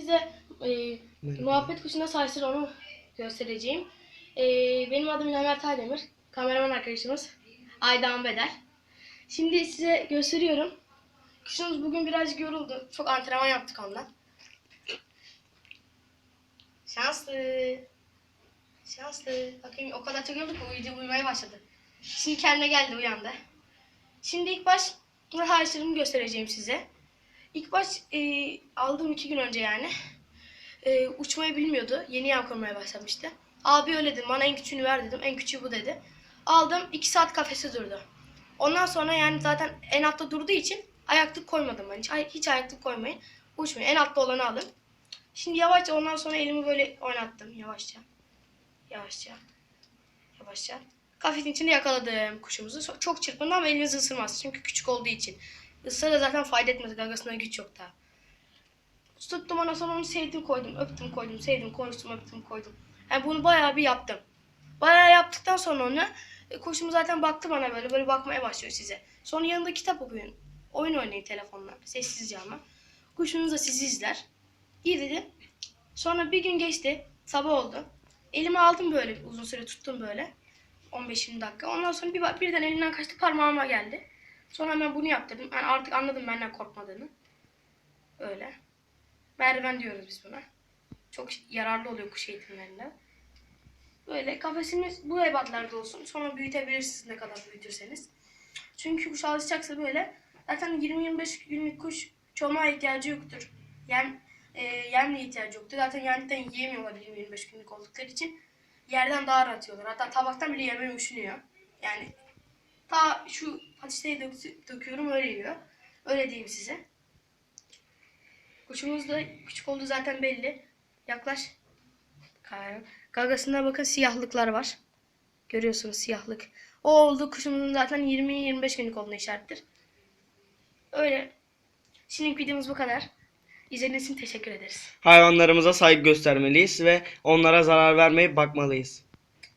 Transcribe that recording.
size e, muhabbet kuşu nasıl açılır onu göstereceğim. E, benim adım İlhan Taydemir. Kameraman arkadaşımız Aydan Bedel. Şimdi size gösteriyorum. Kuşumuz bugün birazcık yoruldu. Çok antrenman yaptık ondan. Şanslı. Şanslı. Bakayım o kadar çok yorulduk ki uyudu, uyumaya başladı. Şimdi kendine geldi uyandı. Şimdi ilk baş harçlarımı göstereceğim size. İlk baş e, aldığım iki gün önce yani. E, uçmayı bilmiyordu. Yeni yav kurmaya başlamıştı. Abi öyle dedim. Bana en küçüğünü ver dedim. En küçüğü bu dedi. Aldım. iki saat kafeste durdu. Ondan sonra yani zaten en altta durduğu için ayaklık koymadım ben. Hiç, hiç ayaklık koymayın. Uçmayın. En altta olanı alın. Şimdi yavaşça ondan sonra elimi böyle oynattım. Yavaşça. Yavaşça. Yavaşça. Kafesin içinde yakaladım kuşumuzu. Çok çırpındı ama elinizi ısırmaz. Çünkü küçük olduğu için. Isırsa da zaten fayda etmez. Gagasında güç yok daha. Tuttum ondan sonra onu sevdim koydum. Öptüm koydum. Sevdim konuştum öptüm koydum. Yani bunu bayağı bir yaptım. Bayağı yaptıktan sonra onu e, kuşum zaten baktı bana böyle. Böyle bakmaya başlıyor size. Sonra yanında kitap okuyun. Oyun oynayın telefonla. Sessizce ama. Kuşunuz da sizi izler. İyi dedi. Sonra bir gün geçti. Sabah oldu. Elime aldım böyle uzun süre tuttum böyle. 15-20 dakika. Ondan sonra bir birden elimden kaçtı parmağıma geldi. Sonra hemen bunu yaptırdım. Yani artık anladım benden korkmadığını. Öyle. Merdiven diyoruz biz buna. Çok yararlı oluyor kuş eğitimlerinde. Böyle kafesimiz bu ebatlarda olsun. Sonra büyütebilirsiniz ne kadar büyütürseniz. Çünkü kuş alışacaksa böyle zaten 20-25 günlük kuş çomağa ihtiyacı yoktur. Yem, e, yemle ihtiyacı yoktur. Zaten yemden yiyemiyorlar 20-25 günlük oldukları için. Yerden daha rahat yiyorlar. Hatta tabaktan bile yemeyi üşünüyor. Yani ta şu patisteyi dök- döküyorum öyle yiyor. Öyle diyeyim size. Kuşumuz da küçük olduğu zaten belli. Yaklaş. Gagasında bakın siyahlıklar var. Görüyorsunuz siyahlık. O oldu kuşumuzun zaten 20-25 günlük olduğunu işarettir. Öyle. Şimdilik videomuz bu kadar. İzlediğiniz için teşekkür ederiz. Hayvanlarımıza saygı göstermeliyiz ve onlara zarar vermeyip bakmalıyız.